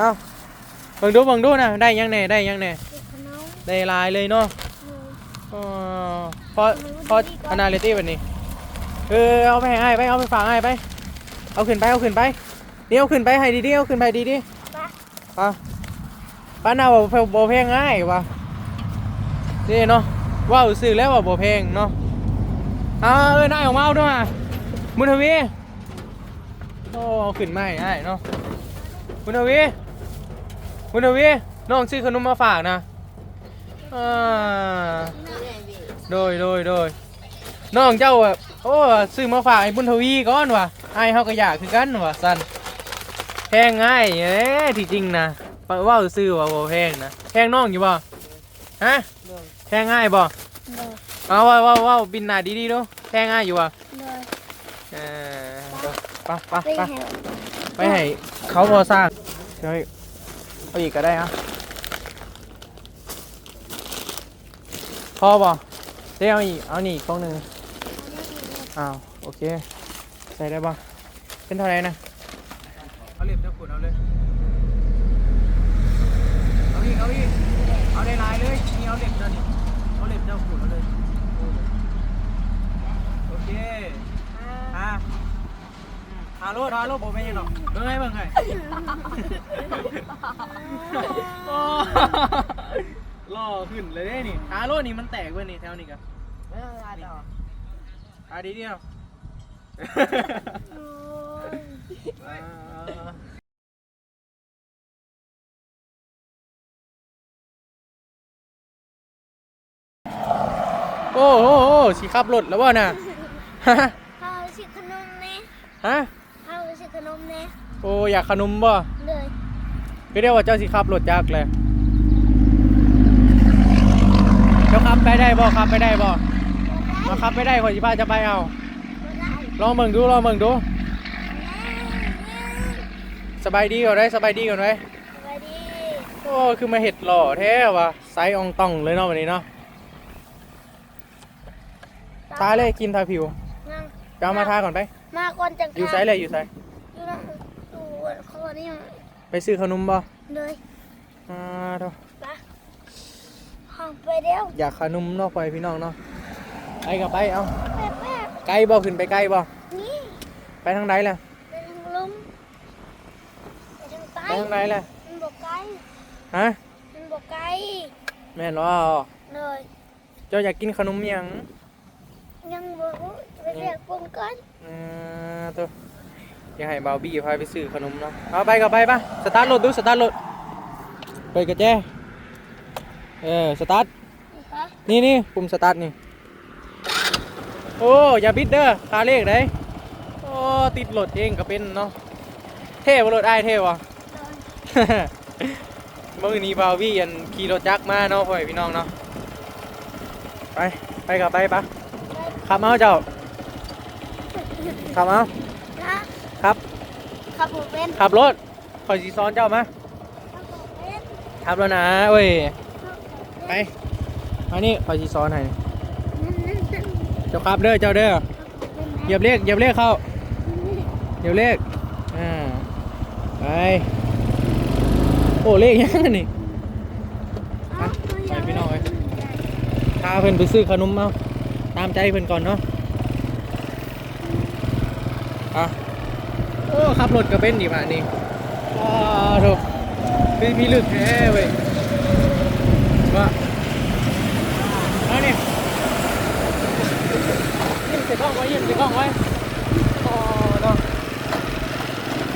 เอาเบิ่งดูเบิ่งดูนะได้ยังแน่ได้ยังแน่เด็กขนมได้หลายเลยเนาะเอออ๋อพอพออนาลิตี้แบบนี้เออเอาไปให้อ้ายไปเอาไปฝากอ้ายไป เอาขึ้นไปเอาขึ้นไปนี่เอาขึ้นไปให้ดีๆเอาขึ้นไปดีๆไปป้าป้าน่าว่าบ่บ่เพลงง่ายวะนี่เนาะว่าวซื้อแล้วว่าบ่เพลงเนาะเอาเอ้ยนายออกมาเอาด้วยมามุนทวีโอ้เอาขึ้นมาให้อ้ายเนาะมุนทวี มุนทวีน้องซื้อขนมมาฝากนะอ่าโดยโดยโดยน้องเจ้าแบบโอ้ซื้อมาฝากไอ้บุญทวีก่อนว่ะไอ้ายเฮาก็อยากคือกันว่ะสันแพงง่ายเอ้ที่จริงนะปะว่าซื้อว่าบ่แพงนะแพงน้องอยู่บ่ฮะแพงง่ายบ่เดินเอาว่าว่าว่าบินหน้าดีๆดูแพงง่ายอยู่บ่เดินเออเดี๋ยวไปไปไปไปแหวไปให้เขาพอสร้างเดี๋ยว เอาอีกก็ได้นะพอบ่ได้เอาอีก เอานี่อีกกล้องหนึ่งอ้าว โอเค ใส่ได้บ่เป็นเท่าไหร่นะ เอาเล็บเจ้าขุนเอาเลย เอาอีก เอาอีก เอาได้ลายเลย นี่เอาเล็บเจ้านี่เอาเล็บเจ้าขุดเอาเลยโอเคอะ ฮาโลดฮาโลดบอกไม่ยังหรอกเบิ่งไงเบิ่งไงโอ้ล่อขึ้นเลยเด้นี่ฮาโลดนี่มันแตกเว้ยนี่แถวนี้กันอะดีเดียวอ่าโอ้โหโอ้สิขับรถแล้วบ่น่ะฮะเอาสิขนมเน่ฮะเอาสิ ขนมเน่โอ้อยากขนมบ่เลยก็เรียกว่าเจ้าสิขับรถจักรเลยเจ้าขับไปได้บ่ขับไปได้บ่มาขับไปได้ขอยสิพาจะไปเอาบ่ได้ลองเบิ่งดูลองเบิ่งดูสบายดีก่อนได้สบายดีก่อนไว้สวัสดีโอ้คือมาเห็ดหล่อแท้ว่ะไซส์อองตองเลยเนาะวันนี้เนาะทาเลยกินทาผิวนั่งไปเอามาทาก่อนไป มาก่อนจังอยู่ไซส์เลยอยู่ไซส์อยู่นะอยู่ ข้อนี้ไปซื้อขนมบ่เลยอ่าเถอะไปห้องไปเร็วอยากขนมเนอกไปพี่น้องเนาะไปกับไปเอาแป๊บแป๊บไกลบ่ขึ้นไปไกลบ่นี่ไปทางใดล่ะไปทางลุมไปทางใต้ไปทางใดล่ะมันบอกไกลฮะมันบอกไกลแม่นว่าเลยเจ้าอยากกินขนมหยังยังบอกไปเรียกคนก่อนอ่าตัวอยากให้บาวบี้พาไปซื้อขนมเนาะเอาไปกับไปปะสตาร์ทรถดูสตาร์ทรถไปกระแจเออสตาร์ทนี่นี่ปุ่มสตาร์ทนี่โอ้อย่าบิดเด้อคาเลขได้โอ้ติดรถเองก็เป็นเนาะเท่บ่รถอ้เท่บ่เมื่อนี้บาววี่ยันขี่รถจักรมาเนาะพ่อแม่พี่น้องเนาะไปไปกับไปปะขับมาเอาเจ้าขับมาเอา ครับ ขับผมเป็นขับรถคอยสีซ้อนเจ้ามาขับผมเป็นขับแล้วนะเว้ยขับผมไปเป็นมานี่คอยสีซ้อนให้นั่นนั่นนั่นเจ้าขับเด้อเจ้าเด้อขับผมเป็นเหยียบเลขเหยียบเลขเข้าเหยียบเลขอ่าไป โอ้เลขยังอันนี่เอาไปพี่น้องเอ้ยพาเพิ่นไปซื้อขนมเอาตามใจเพิ่นก่อนเนาะอะ โอ้ขับรถก็เป็นดีมานี่ว้าวโถพี่พี่ลึกแท้เว้ยว่าเอานี่ยิ้มใส่กล้องไว้ยิ้มใส่กล้องไว้โอ้เนาะ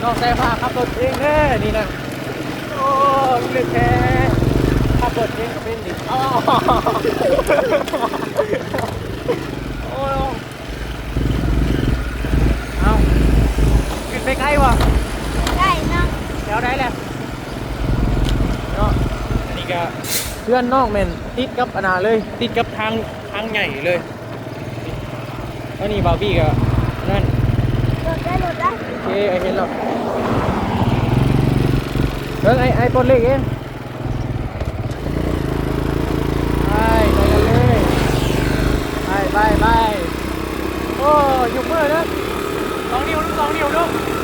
น้องแต่พาขับรถเองเด้อนี่นะโอ้ลึกแท้ขับรถเองก็เป็นดิอ๋อ โอ้ยเอา ขึ้นไปใกล้วะได้นะแถวไหนแหละเนาะอันนี้ก็เพื่อนนอกแมนติดกับอนนาเลย ติดกับทางทางใหญ่เลยแล้วนี่บาร์บี้ก็นั่นรถได้รถได้โอเคไอเห็นแล้วเออไอไอปลดเล็กเองไปไปกันเลยไปไปไปโอ้ยกมือนะสองนิ้วลูกสองนิ้วลูก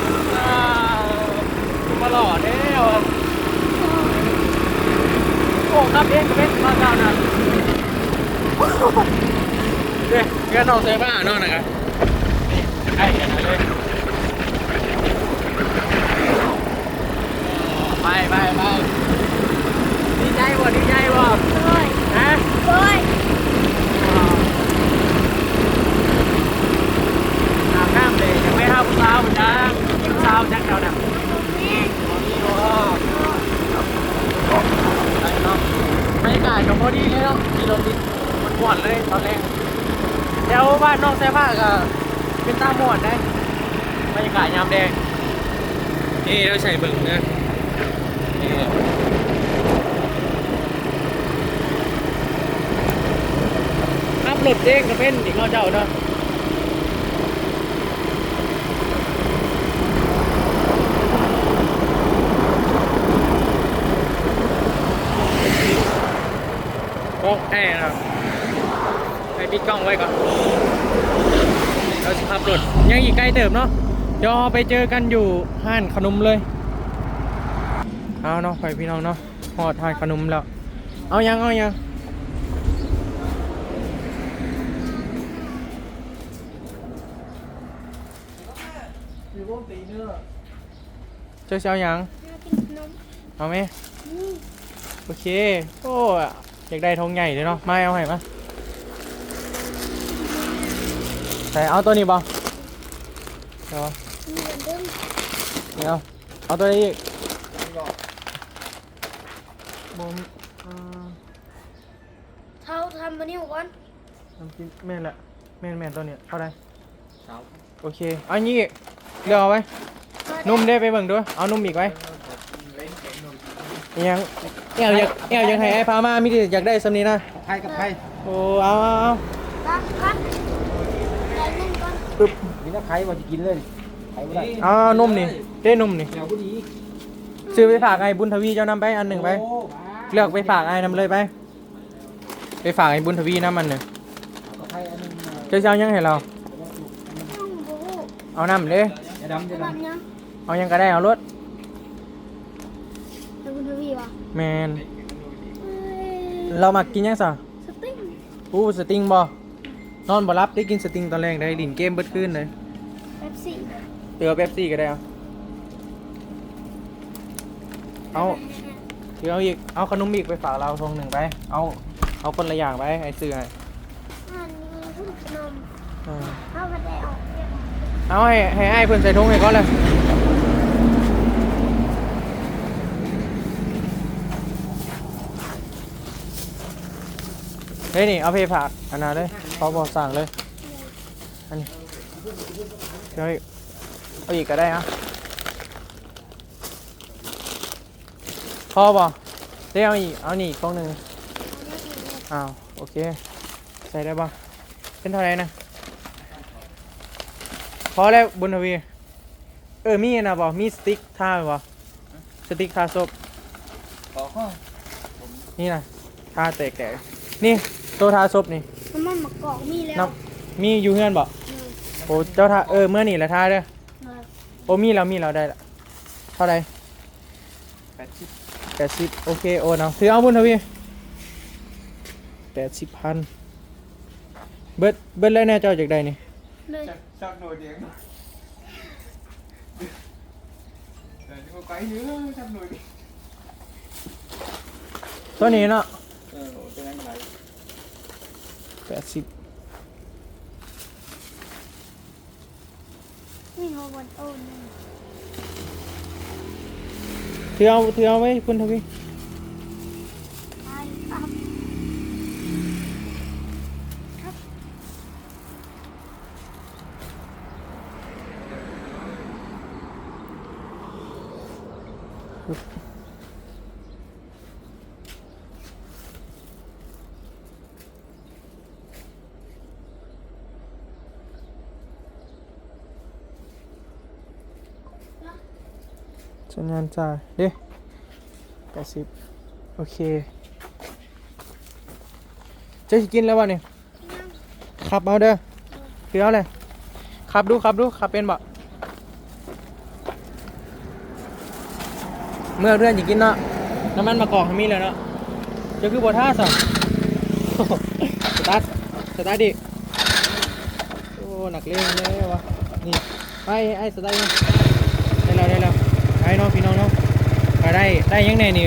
อ่า มาหล่อแน่โอ้ครับเองก็เป็นข้าวเจ้านะเด้เงั้นองเซบ้านอนนะครับใกล้กันเลยไปไปไปดีใจบ่ดีใจบ่ฮะโอ้ยอาบน้ำเลยยังไม่เท่ามสาวจ้าผู้สาวจักเท่าน่ะ แม่ นี่โอ้ไปเนาะบรรยา กาศกับพอดีเลยเนาะที่รถติดมันม่วนเลยตอนแรกแถวบ้านนอกแซ่ผ้าก็เป็นตาม่วนได้บรรยากาศยามแดงนี่เราใส่เบิ่งนะนี่ขับรถเองก็เป็นอีกเนาะเจ้าเนาะ กล้องแอร์นะครับให้ปิ ดกล้องไว้ก่อนเราจะขับรถยังอีกไกลเติบเนาะเดี๋ยวเราไปเจอกันอยู่ห้านขนมเลยเอาเนาะไปพี่น้องเนาะหอดห้านขนมแล้ว เอายังเอายังเจ้าเช้ายังน่ากินขนมเอาไหมนี่โอเค โอ้อยากได้ทงใหญ่เลยเนาะ มาเอาให้มา ใส่เอาตัวนี้บ่เดี๋ยวมีเหมือนเดิมนี่เอาเอาตัวนี้อีกบ่มเอ่อเท่าทำมานี่ก่อนน้ำจิ้มแม่นแหละแม่นแม่นตัวเนี้ยเท่าไหรโอเคเอาอันนี้อีกเลือกเอาไว้นุ่มได้ไปเบิ่งด้วยเอานุ่มอีกไว้อิหยังเอวอยากเอวอยากให้ไอ้พามามีแต่อยากได้สำนี้นะไพ่กับไพ่โอ้เอาเอาเอา รักรักใจนึ่งก่อน ปึ๊บนี่นะไพ่ว่าจะกินเลยไพ่ไม่ได้เอาเอานุ่มนี่ได้นุ่มนี่เดี๋ยวพอดีซื้อไปฝากไอ้บุญทวีเจ้านำไปอันหนึ่งไป โอ้บ้าเลือกไปฝากไอ้นำเลยไป ไปฝากไอ้บุญทวีน้ำมันหนึ่งกับไพ่อันหนึงเจ้าเจ้ายังให้เรา ต้องบูเอาน้ำเลยจะดำจะจะดทำยังเอายังก็ได้เอารถแล้วคุณทวีวะแมนเอ้ยเรามากินยังสะสติ้งอู้สติงบ่ นอนบ่รับได้กินสติงตอนแรกได้ดินเกมเบิดขึ้นเลยเป๊ปซี่เตือเป๊ปซี่ก็ได้เอาเอาเดี๋ยวเอาอีกเอาขนมอีกไปฝากเราทงหนึ่งไป เอาเอาคนละอย่างไปไอ้ซื้อให้อันนี้คือขนมเออเอากระไดออกเนี่ยเอาให้ให้ไอ้เพื่อนใส่ทงให้ก่อนเลย เฮ้ยนี่เอาเพย์ผักอันนั้นเลยเขาบอกสั่งเลย อันนี้เดี๋ยวเอาอีกก็ได้อะพอบ่เดี๋ยวเอาอีกเอานี่อีกกล้องหนึ่งเอาเนี่ยอีกเลยอ้าวโอเค ใส่ได้บ่เป็นเท่าไหรนะพอแล้วบุญทวี เออมีอันนะบ่มีสติ๊กท่าบ่สติ๊กท่าซบขอข้อนี่นะท่าแตกแก่นี่ ตัวท่าซบนี่น้ำมันมะกอกมีแล้วน้ำมีอยู่เฮือนบ่โอ้เจ้าท่าเออเมื่อนี่แหละท่าเด้อมาโอ้มีแล้วมีแล้วได้ละเท่าไหรแปดสิบแปดสิบโอเคโอนเอาถือเอาบุญทวีแปดสิบพันเบิดเบิดเลยแน่เจ้าจากใดนี่เลยชักหน่อยเดียวแต่จะมาไปเยอะชักหน่อยดิตัวนี้เนาะเออจะนั่งไหนแปดสิบนี่ฮอวันโอนนี่ถือเอาถือเอาไว้ คุณทวีตายปั๊บ สัญญาณจ่ายเด้แปดสิบโอเคจะกินแล้ววะเนี่ยขับเอาเด้อถือเอาเลยขับดูขับดูขับเป็นบ่เมื่อเพื่อนจะกินเนาะน้ำมันมะกอกมีเลยเนาะจะคือบท่าสั่งสตาร์ทสตาร์ทดิโอ้หนักเล่นเลยวะนี่ไปไอ้สตาร์ทยังได้แล้วได้แล้ว ไปน้องพี่น้องเนาะไปได้ได้ยังไงนี่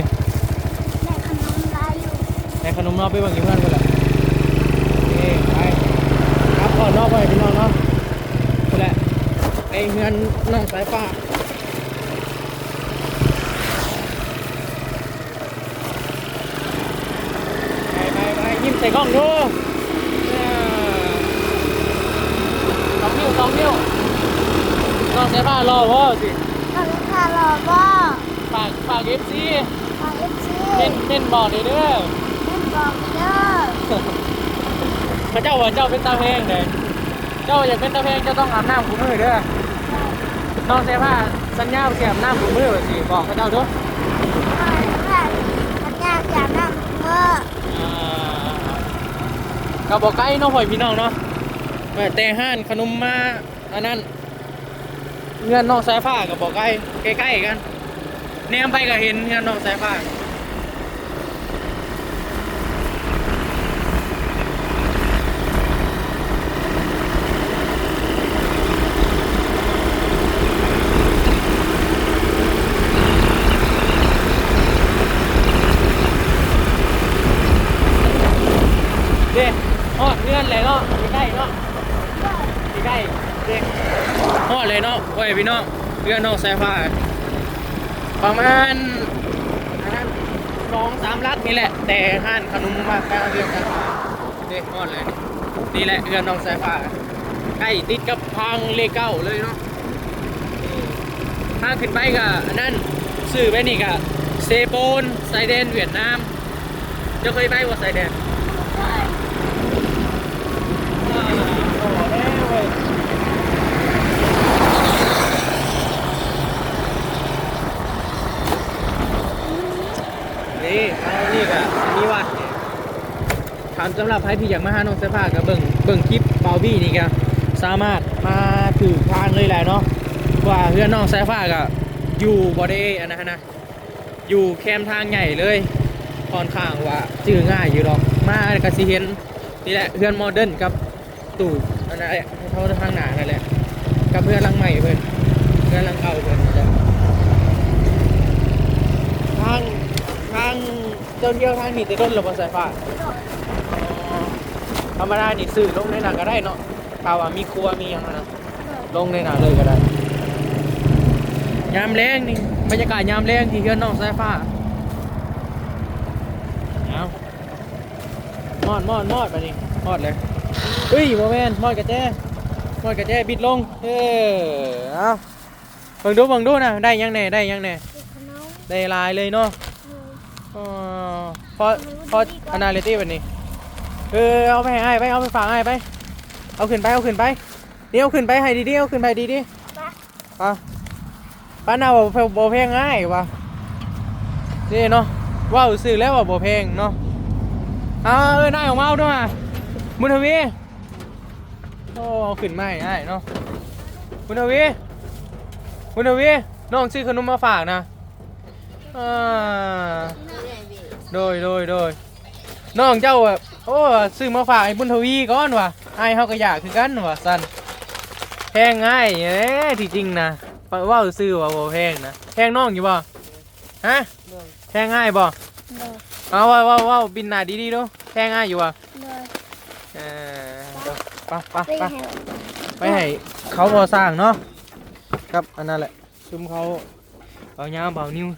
แม่ขนมลายอยู่ในขนมเนาะไปเบิ่งอยู่เพื่อนกันละเอ้ไปครับก่อนเนอกไปพี่น้องเนาะนี่แหละไอ้เงินน้องสายฟ้าไปไปไปยิ้มใส่กล้องดูสองนิ้วสองนิ้วน้องสายฟ้ารอพ่อสิ ขนมคารอก็ฝากฝากเอฟซีขอเอฟซีเม่นเม่นบอกเลยเด้อเล่นบอกเด้อพระเจ้าว่าเจ้าเป็นตาเพลงเลยเจ้าอยากเป็นตาเพลงเจ้าต้องอาบน้ำกูมือเด้อน้องเสียผ้าสัญญาเสียบน้ำกูมือว่าสิบอกพระเจ้าด้วยขอให้แม่สัญญาจากน้ำเมื่อกับบอกไก่น้องพ่อยพี่น้องเนาะแม่แต่ห้านขนมมาอันนั้น เงื่อนนอกสายฟ้ากับบอกใกล้ใกล้ๆกันแนมไปก็เห็นเงื่อนนอกสายฟ้าเด้ฮอดเงื่อนเลยเนาะใกล้ๆเนาะใกล้ๆเด้ฮอดเลยเนาะโอยพี่น้องเงื่อนน้องสายฟ้าประมาณสองสามลักนี่แหละ แต่ห้านขนมมากลาเรื่องกันเด็กหมดเลยนี่แหละเรือนน้องสายฟ้าใกล้ติดกับทางเลเก้าเลยเนาะทางขึ้นไปกับนนั้นซื้อไปนี่กับเซโปนไซเดนเวียดนามจะเคยไปว่าไซเดนอ่าโอ้โหเว้ย นี่เอานี่ก็นี่ว่าามสำหรับใครที่อยากมาหาน้องเสื้อผ้าก็เบิ่งเบิ่งคลิปเบาบี้นี่ก็สามารถมาถือทางเลยแหละเนาะว่าเพื่อนน้องสายฟ้าก็อยู่บอดี้อันนั้นนะอยู่แคมทางใหญ่เลยค่อนข้างว่าจื้อง่ายอยู่หรอกมาก็สิเห็นนี่แหละเพื่อนโมเดิร์นกับตู่อันนั้นแหละเขาทางหนานั่นแหละกับเพื่อนลังใหม่เพื่อนเพื่อนลังเก่าเพื่อนทางทางเจ้าเที่ยวทางนี่จะต้นหรือเปล่าสายฟ้า ธรรมดานี่ซื้อลงในหนังก็ได้เนาะข่าวว่ามีครัวมีอย่างนั้นนะลงในหนังเลยก็ได้ ยามแรงนี่บรรยากาศยามแรงที่เฮือนน้องสายฟ้าเอามอดมอดมอดไปนี่มอดเลยเฮ้ยโมเมนมอดกระแจมอดกระแจบิดลง เออเอาเบิ่งดูเบิ่งดูนะได้ยังแน่ได้ยังแน่เด็กขนมได้ลายเลยเนาะเอออ๋อพอพออนาลิตี้แบบนี้ เออเอาไปให้อ้ายไปเอาไปฝากอ้ายไป เอาขึ้นไปเอาขึ้นไปเดี๋ยวเอาขึ้นไปให้ดีๆเอาขึ้นไปดีไปๆอะป้านาบอกเพลงบ่เพลงง่ายว่ะนี่เนาะว่าวซื้อแล้วว่าบ่เพลงเนาะเอาเออนายออกมาเอาด้วยมามุนทวีโอ้เอาขึ้นมาให้อ้ายเนาะมุนทวีมุนทวีน้องซื้อขนมมาฝากนะอ่าโดยโดยโดยน้องเจ้าแบบ โอ้ซื้อมาฝากไอ้บุญทวีก่อนว่ะไอ้ายเฮาก็อยากคือกันว่ะสันแพงง่ายเอ้ที่จริงนะเว่าซื้อว่าบ่แพงนะแพงน้องอยู่บ่ฮะแพงง่ายบ่เดินเอาว่าว่าว่าบินหน้าดีๆดูแพงง่ายอยู่บ่เดินเออเดี๋ยวไปไปไปไปแหวไปให้เขาบ่สร้างเนาะครับอันนั้นแหละซุมเขาเบาหยามเบานิ้ว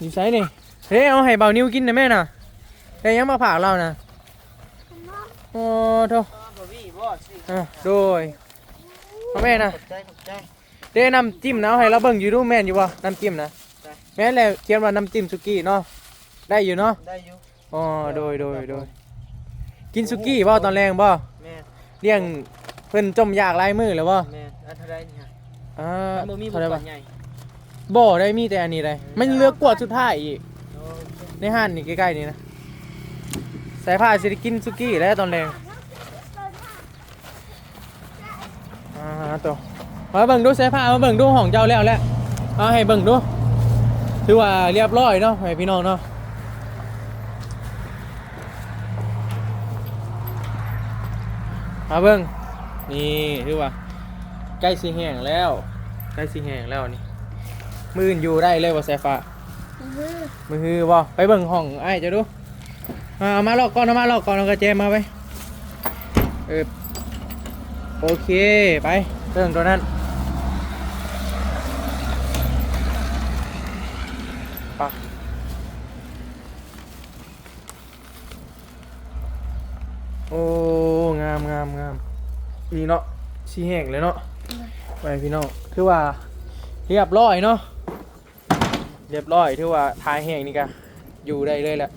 อยู่ไสนี่เฮ้ยเอาให้เบานิ้วกินได้ไหมน่ะได้ยังมาผากเรานะโอ้โธ่บ่มีบ่สิอะโดยพ่อแม่นะขอบใจขอบใจเด้น้ำจิ้มนะเอาให้เราเบิ่งอยู่ดูแม่นอยู่บ่น้ำจิ้มนะได้แม่นแล้วเขียนว่าน้ำจิ้มสุกี้เนาะได้อยู่เนาะได้อยู่อ๋อโดยโดยโดยกินสุกี้บ่ตอนแรงบ่แม่เลี้ยงเพิ่นจมอยากหลายมื้อแล้วบ่แม่อันเท่าไรนี่ฮะอ่ามันบ่มีบ่เท่าไหร่ก่บ่อนใหญ่ บ่ได้มีแต่อันนี้เลยมันเลือกกวดสุดท้ายอีก ในห้านนี่ใกล้ๆนี่นะ สายผ้าสิได้กินสุกี้แล้วตอนแรงอ่าตัวมาเบิ่งดูสื้อผ้ามาเบิ่งดูห้องเจ้าแล้วแหละเอาให้เบิ่งดูถือว่าเรียบร้อยเนาะให้พี่น้องเนาะมาเบิ่งนี่ถือว่าใกล้สิแห้งแล้ว ใกล้สิแห้งแล้วนี่ มืออื่นอยู่ได้เลยว่าสายฟ้ามือมือฮือบ่ไปเบิ่งห้องไอ้ายจะดูมาเอามาลอกก่อนเอามาลอกก่อนเอากระเจมมาไปเออโอเคไปเรื่องตัวนั้นไปโอ้งามงามงามนี่เนาะสีแห้งเลยเนาะไปพี่น้องคือว่าเรียบร้อยเนาะ เรียบร้อยถือว่าทายแห้งนี่กะอยู่ได้เลยแหละ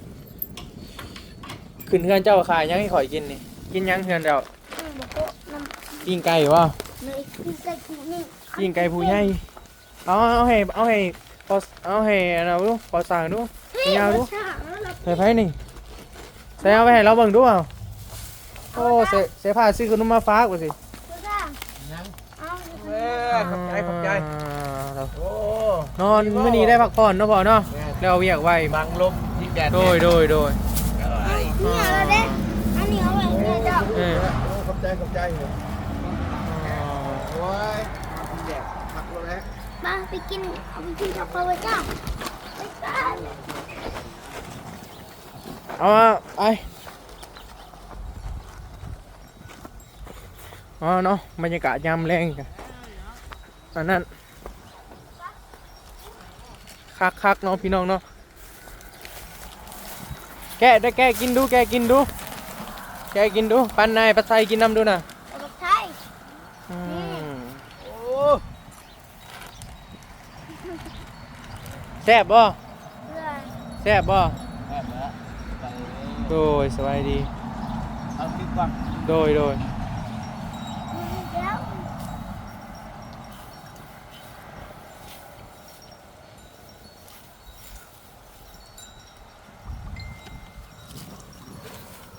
ขึ้นเฮือนเจ้าขายยังให้ข่อยกินนี่กินยังเฮือนเจ้าน้ำบกโกะน้ำยิงไก่วะเนยกินไก่กูนี่ยิงไก่ผู้ใหญ่เอาเอาให้เอาให้พอเอาให้อันเอาดูพอสั่งดูยาวดูช่างแล้วเราใส่ไผ่นี่ใส่เอาไปให้เราเบิ่งดูเอาโอ้เสเสผ้าซื้อขนมมาฝากว่าสิผู้ช่างยังเอา เออขอบใจขอบใจ อ่าโอ้ นอนมื้อนี้ได้พักผ่อนเนาะพ่อเนาะแล้วเวียกไว้บังลมที่แดดโดยโดยโดยเนี่ยเราเด้อันนี้เอาไว้เนี่ยเจ้าเออขอบใจขอบใจโอ้ยที่แดดพักแล้วมาไปกินเอาไปกินกับเราเจ้าไปกันเอามาไปอ๋อเนาะบรรยากาศยามแรงกันอันนั้น คักคักๆเนาะพี่น้องเนาะแกะได้แกะกินดูแกะกินดู แกะกินดู ปันนายปัสไซกินน้ำดูนะเอาไปไทยอืมโอ้แซ่บบ่เพื่อนแซ่บบ่แอบแล้วไปโดยสบายดี เอาคลิปก่อน โดยโดย แล้ว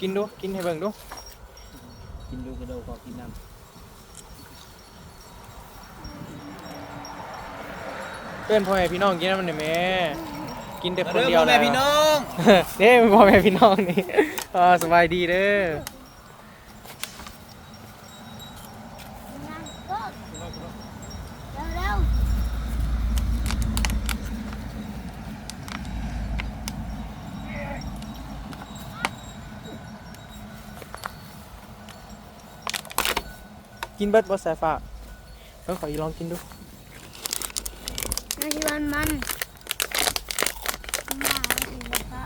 กินดู กินให้เบิ่งดู กินดูกระโดดขอกินน้เพื่อนพ่อแม่พี่น้องกินน้ำมันหน่อยแม่กินแต่ำคนเดียวแม่นะพี่น้อง เด้พ่อแม่พี่น้องนี่อ่าสบายดีเด้อ งานก็เร็ว กินเบิดบ่สายฟ้าเพิ่งขออีลองกินดูๆนาทีวันมันมาถึงแล้วก็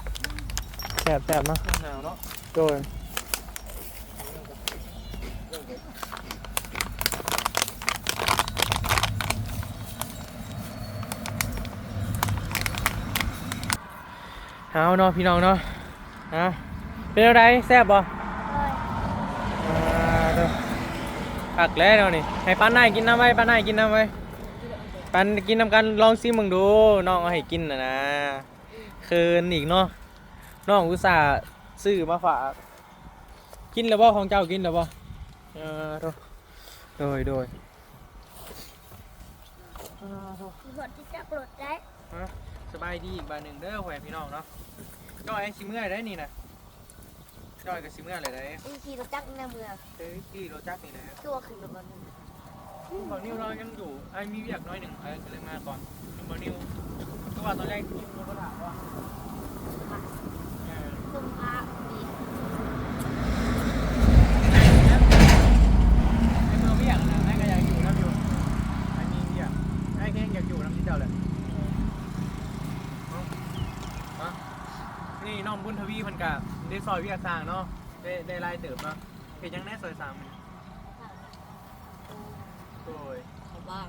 แซ่บแซ่บเนาะหนาวเนาะโดยเอาเนาะพี่น้องเนาะฮะเป็นอะไรแซ่บบ่ เลย อ่าเด้อ ผักแล้วเนาะนี่ให้ป้านนายกินน้ำไว้ป้านนายกินน้ำไว้ปันกินน้ำกันลองซิมึงดูน้องเอาให้กินนะนะคืนอีกเนาะน้องอุตส่าห์ซื้อมาฝากกินแล้วบ่ของเจ้ากินแล้วบ่เออโดโดยโดยอ่าโดมีบทที่จะปลดได้ฮะสบายดีอีกบานหนึ่งเด้อแหวนพี่น้องเนาะจ้อยสิเมื่อยได้นี่นะ จ้อยกับสิเมื่อยเลยได้อีทีรถจักรในเมืองเฮ้ยพี่รถจักรนี่นะตัวขึ้นรถบนบางนิวเรายังอยู่ไอ้มีเวียกน้อยหนึ่งไอ้ก็เลยมาก่อนบางนิวก็ว่าตอนแรกที่รถก็ถามว่าเออตุ้มพาดี ไอ้เมื่อเวียกนะไอ้ก็อยากอยู่น้ำอยู่ไอ้มีเวียกไอ้แค่อยากอยู่น้ำที่เจ้าเลยเอาเอานี่น้องบุญทวีเพันกะ ได้ซอยเวียกสร้างเนาะได้ได้รายเติบเนาะเห็นยังแน่ซอยสามมันโดยชาวบ้าน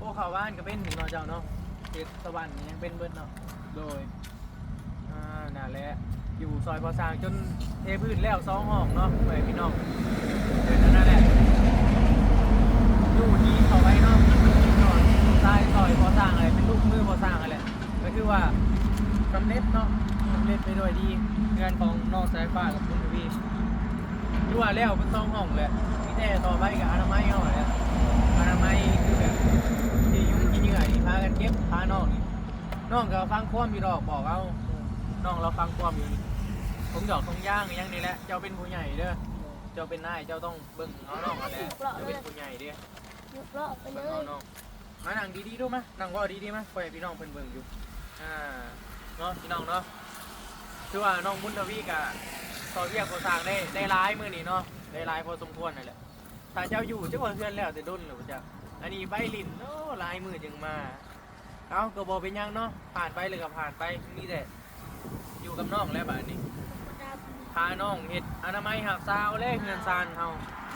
พวกเขาบ้านก็เป็นถึงนอนเจ้าเนาะเขตสวรรค์ยังเป็นเบิดเนาะโดยอ่านั่นแหละอยู่ซอยพอสร้างจนเทพื้นแล้วสองห้องเนาะไปพี่น้องเดินนั่นแหละ อยู่ที่เขาไว้เนาะนอนใต้ซอยพอสร้างอะไร เป็นลูกมือพอสร้างอะไรก็คือว่าสำเร็จเนาะสำเร็จไปโดยดีงานของนอกสายฟ้ากับคุณทวีดูว่าแล้วเป็นสองห้องเลยมีแต่ต่อไปกับอนามัยเอาแหละอนามัยคือแบบที่ยุ่งที่เหนื่อยพากันเก็บน้องก็ฟังความอยู่ดอกบอกเอาน้องเราฟังความอยู่นี่ผมหยอกทงย่างอย่างนี้แหละเจ้าเป็นผู้ใหญ่เด้อเจ้าเป็นนายเจ้าต้องเบิ่งเอาน้องเอาแหละเจ้าเป็นผู้ใหญ่เด้อยกล้อไปเลเบิ่งเอายน้องมานั่งดีๆดูมานั่งเว่าดีๆมาปล่อยให้พี่น้องเพิ่นเบิ่งอยู่อ่าเนาะพี่น้องเนาะ คือว่าน้องบุญทวีกะต่อเรียกโคสร้างได้ได้ร้ายมือนี่เนาะได้ร้ายพอสมควรนั่นแหละถ้าเจ้าอยู่เจ้าว่าเพื่อนแล้วแต่ดุนหรือเปล่าอันนี้ใบลินโอ้ลายมือจึงมาเอาก็บอกเป็นหยังเนาะผ่านไปเลยก็ผ่านไปมีแต่อยู่กับน้องแล้วบัดนี้พาน้องเห็ดอนามัยหักซาวเลยเงินซานเฮา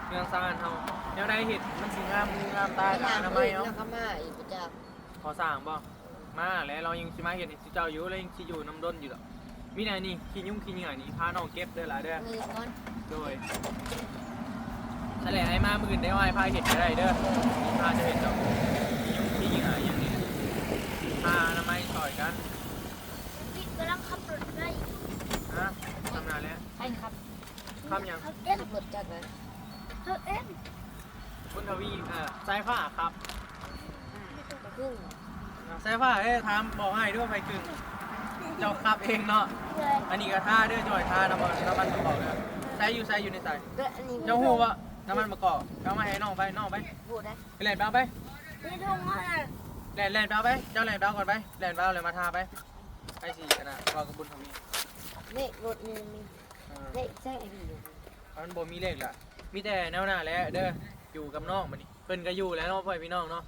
เงินซานเฮาแนวใดเห็ดมันสิงามมืองามตากับอนามัยเฮาแล้วก็มาอีกประจักขอสร้างบ่มาแล้วเรายังสิมาเห็ดให้สิเจ้าอยู่เลยยังสิอยู่น้ำด้นอยู่ดอก มีแน่นี่ขี้ยุ่งขี้เหงื่อนี่พาน้องเก็บเด้อล่ะเด้อมือก้อนโดยนั่นแหละให้มามื่นได้ว่าให้พาเห็ดก็ได้เด้อมีพาจะเห็ดดอกขี้ยุ่งขี้เหงื่ออย่างนี้พาอนามัยซอยกันพี่กำลังขับรถได้ฮะทำนานแล้วให้ครับคำยังเขาเอ็นขับรถจากนั้นเขาเอ็นคุณทวีเอ่อสายฟ้าครับก็ครึ่งสายฟ้าเอ้ยถามบอกให้ด้วยไปกึ่ง เจ้าขับเองเนาะ เลยอันนี้ก็ท่าเด้อจอยท่าน้ำมันน้ำมันมะกอกเด้อใส่อยู่ใส่อยู่ในใส่ก็อันนี้เจ้าหูวะน้ำมันมะกอกเอามาให้น้องไปน้องไปพูดได้ไปแล่นเปล่าไปนี่ทงอะไรแล่นแล่นเปล่าไป เจ้าแล่นเปล่าก่อนไปแล่นเปล่าเลยมาท่าไปไอ้สี่นะบอกกับบุญทวีเลขรถมีมีเออเลขแท้ไอ้ดีอยู่มันบ่มีเลขล่ะ มีแต่แนวหน้าแหล้วเด้ออยู่กับน้องมันนี่เพิ่นก็อยู่แล้วเนาะพ่อพี่น้องเนาะ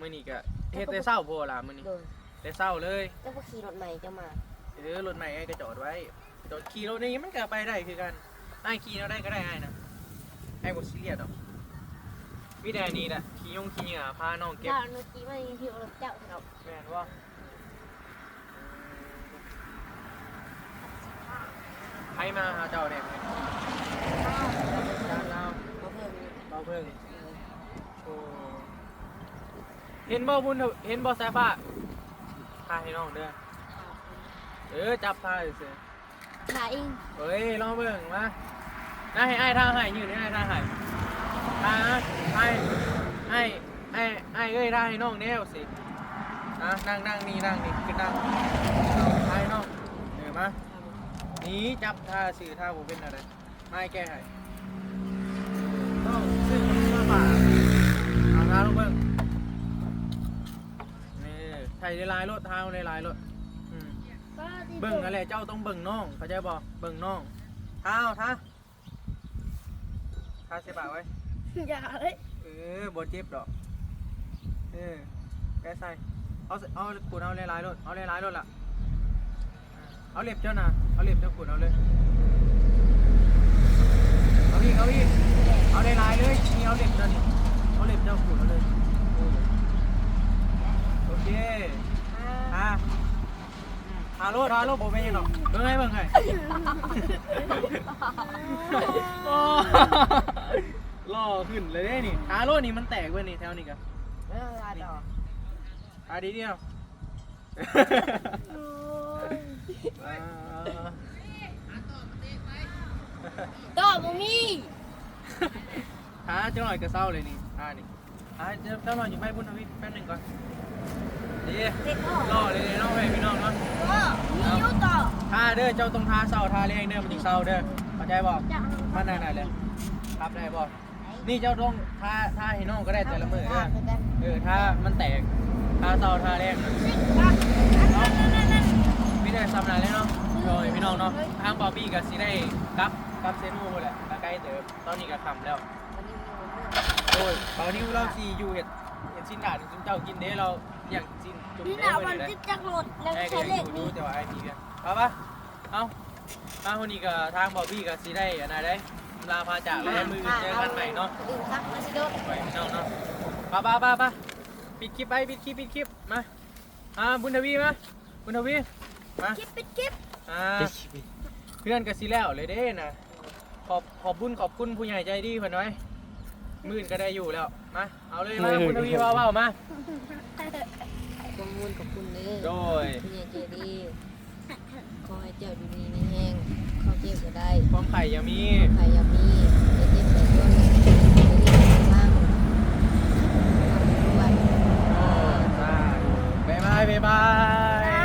มื้อนี้ก็เฮ็ดแต่เช้าโพล่ะมื้อนี้ โดน แต่เช้าเลยแล้วก็ขี่รถใหม่จะมาเออรถใหม่ไอ้ก็จอดไว้จอดขี่รถนี้มันก็ไปได้คือกันไอ้ขี่เราได้ก็ได้ไอ้นะไอ้บซีเรียสหรอกวิธีนี้แหละขี่ยงขี่เหงื่อพาน้องเก็บเจ้าหนูจีมันหิวรถเจ้าเราแม่นว่าใครมาหาเจ้าเนี่ยจานเราเขาเพิ่มเบาเพิ่งโอ้เห็นบ่บุญเถอะเห็นบ่สายฟ้า พาให้น้องเด้อ เออจับพาเสือถ่ายเองเฮ้ยลองเบิ่งมาน่าให้ไอ้ายทางให้ยืนให้ไอ้ายทางให้ทางนะไอ้ไอ้ไอ้ไอ้เอ้ยทางให้น้องแนวสินะนั่งนั่งนี่นั่งนี่ขึ้นนั่งทางให้น้องเดี๋ยวมานี่จับท่าสื่อท่าผมเป็นอะไรไม่แก้ให้ต้องซื้อมาฝากเอาทางลงเบิ่งนี่ใส่ในลายรถทางในลายรถอืมก็ที่เบิ่งอะไรเจ้าต้องเบิ่งน้องเข้าใจบ่เบิ่งน้องเท้าท่าท่าเสียบากไว้อย่าเลยเออบ่เจ็บดอกเออแกใส่เอาสิเอาขูดเอาหลายๆรถเอาหลายๆรถล่ะเอาเล็บเจ้านะเอาเล็บเจ้าขูดเอาเลยเอาอีกเอาอีกเอาหลายๆเลยนี่เอาเล็บเจ้านี่เอาเล็บเจ้าขูดเอาเลย เออโอเคอะฮาโลดฮาโลบ่เป็นหยังดอกเบิ่งให้เบิ่งให้โอ้ล่อขึ้นเลยเด้นี่ฮาโลนี่มันแตกเว้ยนี่แถวนี้กะแล้วลาดอกอะดีเดียวอ่าต่อบ่มีหาจังหน่อยก็เศร้าเลยนี่อ่านี่อ่าเจ้าหน่อยอยู่ไปบุญทวิทย์แป๊บหนึงก่อน ดีเด็กก็ล่อเลยเน้องแม่พี่น้องเนาะมีอยู่ต่อท่าเด้อเจ้าต้องท่าเศร้าท่าแรงเด้อมันจึงเศร้าเด้อเข้าใจบ่จากมันไหนๆเลยครับได้บ่นี่เจ้าต้องท่าท่าให้น้องก็ได้แต่ละมือเด้อเออท่ามันแตกท่าเศร้าท่าแรงน่ะซิกปะนั่นนั่นนั่นนั่นพี่ได้สำนักเลยเนาะโดยพี่น้องเนาะทางบอบบี้กับซีได้กับกับเซนูแหละใกล้เติมตอนนี้ก็ทำแล้ววันนี้มีเมื่อโดยเบานิ้วเราขี่อยู่เห็ดเห็ดชิ้นดาดชิ้นเจ้ากินเด้เรา อยากชิ้นจุ่มนี่เด้น่ะเลมันยได้จิกจักรถแล้วได้ก็ใช้ยังเลอขยู่ดูนี้ แต่ว่าไอพีกันเอาปะเอามาคนนี้ก็ทางบอบบี้กับซีได้อันไหนได้ลาพาจากแล้วมือเจอกันใหม่เนาะดึงซักมาสิโดด ไปพี่น้องเนาะไป้าป้าป้าป้าปิดคลิปไปปิดคลิปปิดคลิปมาอ่าบุญทวีมาบุญทวีมาคลิปปิดคลิป อ่า เพื่อนกับซีแล้วเลยเด้นะขอบขอบบุญขอบคุณผู้ใหญ่ใจดีเพื่อนไว้ มื่นก็ได้อยู่แล้ว มา เอาเลยมาบุญทวีว้าวๆมาขอบคุณขอบคุณเลยโดยพี่ใหญ่ใจดีขอให้เจ้าดูดีมีแห้งเข้าเจ็บก็ได้ความไข่อยามีใครอยากมีจะเจ็บแต่ต้นจะรีบมั่งวันโอ้ตายบายบายบ๊ายบาย